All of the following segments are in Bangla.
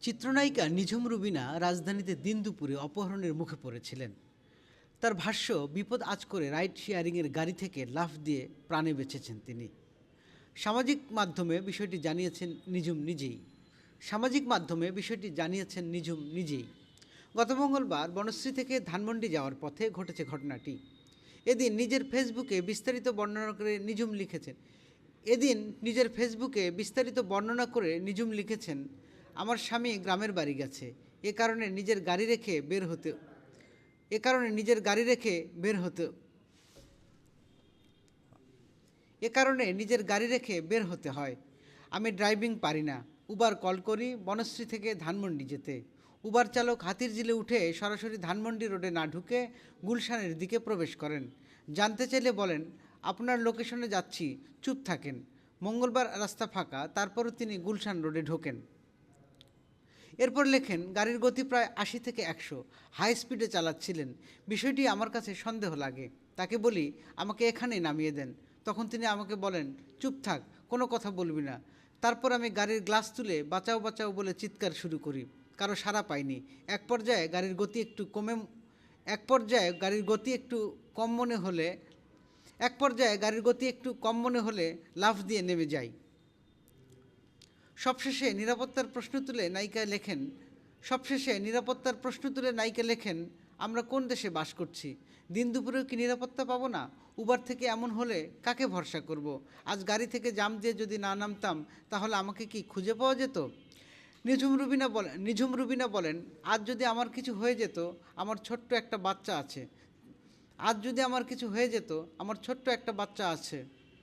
চিত্রনায়িকা নিঝুম রুবিনা রাজধানীতে দিন দুপুরে অপহরণের মুখে পড়েছিলেন। তার ভাষ্য, বিপদ আজ করে রাইড শেয়ারিংয়ের গাড়ি থেকে লাফ দিয়ে প্রাণে বেঁচেছেন তিনি। সামাজিক মাধ্যমে বিষয়টি জানিয়েছেন নিঝুম নিজেই। সামাজিক মাধ্যমে বিষয়টি জানিয়েছেন নিঝুম নিজেই। গত মঙ্গলবার বনশ্রী থেকে ধানমন্ডি যাওয়ার পথে ঘটেছে ঘটনাটি। এদিন নিজের ফেসবুকে বিস্তারিত বর্ণনা করে নিঝুম লিখেছেন। এদিন নিজের ফেসবুকে বিস্তারিত বর্ণনা করে নিঝুম লিখেছেন আমার স্বামী গ্রামের বাড়ি গেছে। এ কারণে নিজের গাড়ি রেখে বের হতে, এ কারণে নিজের গাড়ি রেখে বের হতে, এ কারণে নিজের গাড়ি রেখে বের হতে হয়। আমি ড্রাইভিং পারি না। উবার কল করি বনশ্রী থেকে ধানমন্ডি যেতে। উবার চালক হাতির জিলে উঠে সরাসরি ধানমন্ডি রোডে না ঢুকে গুলশানের দিকে প্রবেশ করেন। জানতে চাইলে বলেন, আপনার লোকেশনে যাচ্ছি, চুপ থাকেন। মঙ্গলবার রাস্তা ফাঁকা, তারপরও তিনি গুলশান রোডে ঢোকেন। এরপর লেখেন, গাড়ির গতি প্রায় আশি থেকে একশো হাই স্পিডে চালাচ্ছিলেন। বিষয়টি আমার কাছে সন্দেহ লাগে। তাকে বলি, আমাকে এখানে নামিয়ে দেন। তখন তিনি আমাকে বলেন, চুপ থাক, কোনো কথা বলবি না। তারপর আমি গাড়ির গ্লাস তুলে বাঁচাও বাঁচাও বলে চিৎকার শুরু করি। কারও সাড়া পাইনি। এক পর্যায়ে গাড়ির গতি একটু কমে, এক পর্যায়ে গাড়ির গতি একটু কম মনে হলে, এক পর্যায়ে গাড়ির গতি একটু কম মনে হলে লাফ দিয়ে নেমে যাই। সবশেষে নিরাপত্তার প্রশ্ন তুলে নায়িকা লেখেন, সবশেষে নিরাপত্তার প্রশ্ন তুলে নায়িকা লেখেন, আমরা কোন দেশে বাস করছি? দিন দুপুরেও কি নিরাপত্তা পাবো না? উবার থেকে এমন হলে কাকে ভরসা করব। আজ গাড়ি থেকে জাম দিয়ে যদি না নামতাম, তাহলে আমাকে কি খুঁজে পাওয়া যেত? নিঝুম রুবিনা বলেন নিঝুম রুবিনা বলেন, আজ যদি আমার কিছু হয়ে যেত, আমার ছোট্ট একটা বাচ্চা আছে। আজ যদি আমার কিছু হয়ে যেত, আমার ছোট্ট একটা বাচ্চা আছে,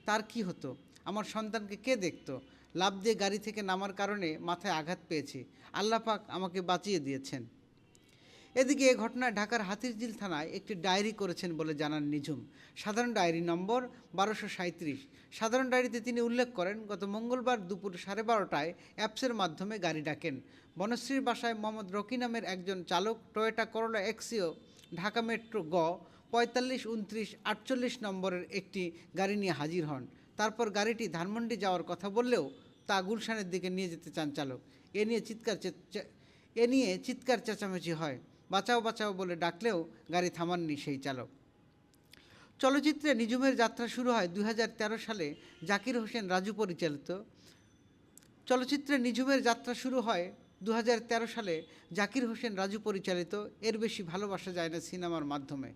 তার কি হতো? আমার সন্তানকে কে দেখতো? লাভ দিয়ে গাড়ি থেকে নামার কারণে মাথায় আঘাত পেয়েছি। আল্লাহ পাক আমাকে বাঁচিয়ে দিয়েছেন। এদিকে এ ঘটনায় ঢাকার হাতিরঝিল থানায় একটি ডায়েরি করেছেন বলে জানান নিঝুম। সাধারণ ডায়েরি নম্বর বারোশো সাঁত্রিশ সাধারণ ডায়েরিতে তিনি উল্লেখ করেন, গত মঙ্গলবার দুপুর সাড়ে বারোটায় অ্যাপসের মাধ্যমে গাড়ি ডাকেন। বনশ্রীর বাসায় মোহাম্মদ রকি নামের একজন চালক Toyota Corolla Axio Dhaka metro গ পঁয়তাল্লিশ, উনত্রিশ, আটচল্লিশ নম্বরের একটি গাড়ি নিয়ে হাজির হন। তারপর গাড়িটি ধানমন্ডি যাওয়ার কথা বললেও তা গুলশানের দিকে নিয়ে যেতে চান চালক। এ নিয়ে চিৎকার এ নিয়ে চিৎকার চেঁচামেচি হয়। বাঁচাও বাঁচাও বলে ডাকলেও গাড়ি থামাননি সেই চালক। চলচ্চিত্রে নিঝুমের যাত্রা শুরু হয় দু হাজার তেরো সালে জাকির হোসেন রাজু পরিচালিত। চলচ্চিত্রে নিঝুমের যাত্রা শুরু হয় দু হাজার তেরো সালে জাকির হোসেন রাজু পরিচালিত। এর বেশি ভালোবাসা যায় না সিনেমার মাধ্যমে।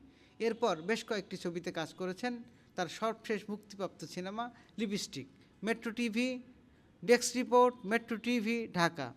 এরপর বেশ কয়েকটি ছবিতে কাজ করেছেন। তার সর্বশেষ মুক্তিপ্রাপ্ত cinema lipstick. Metro TV desk report metro TV Dhaka.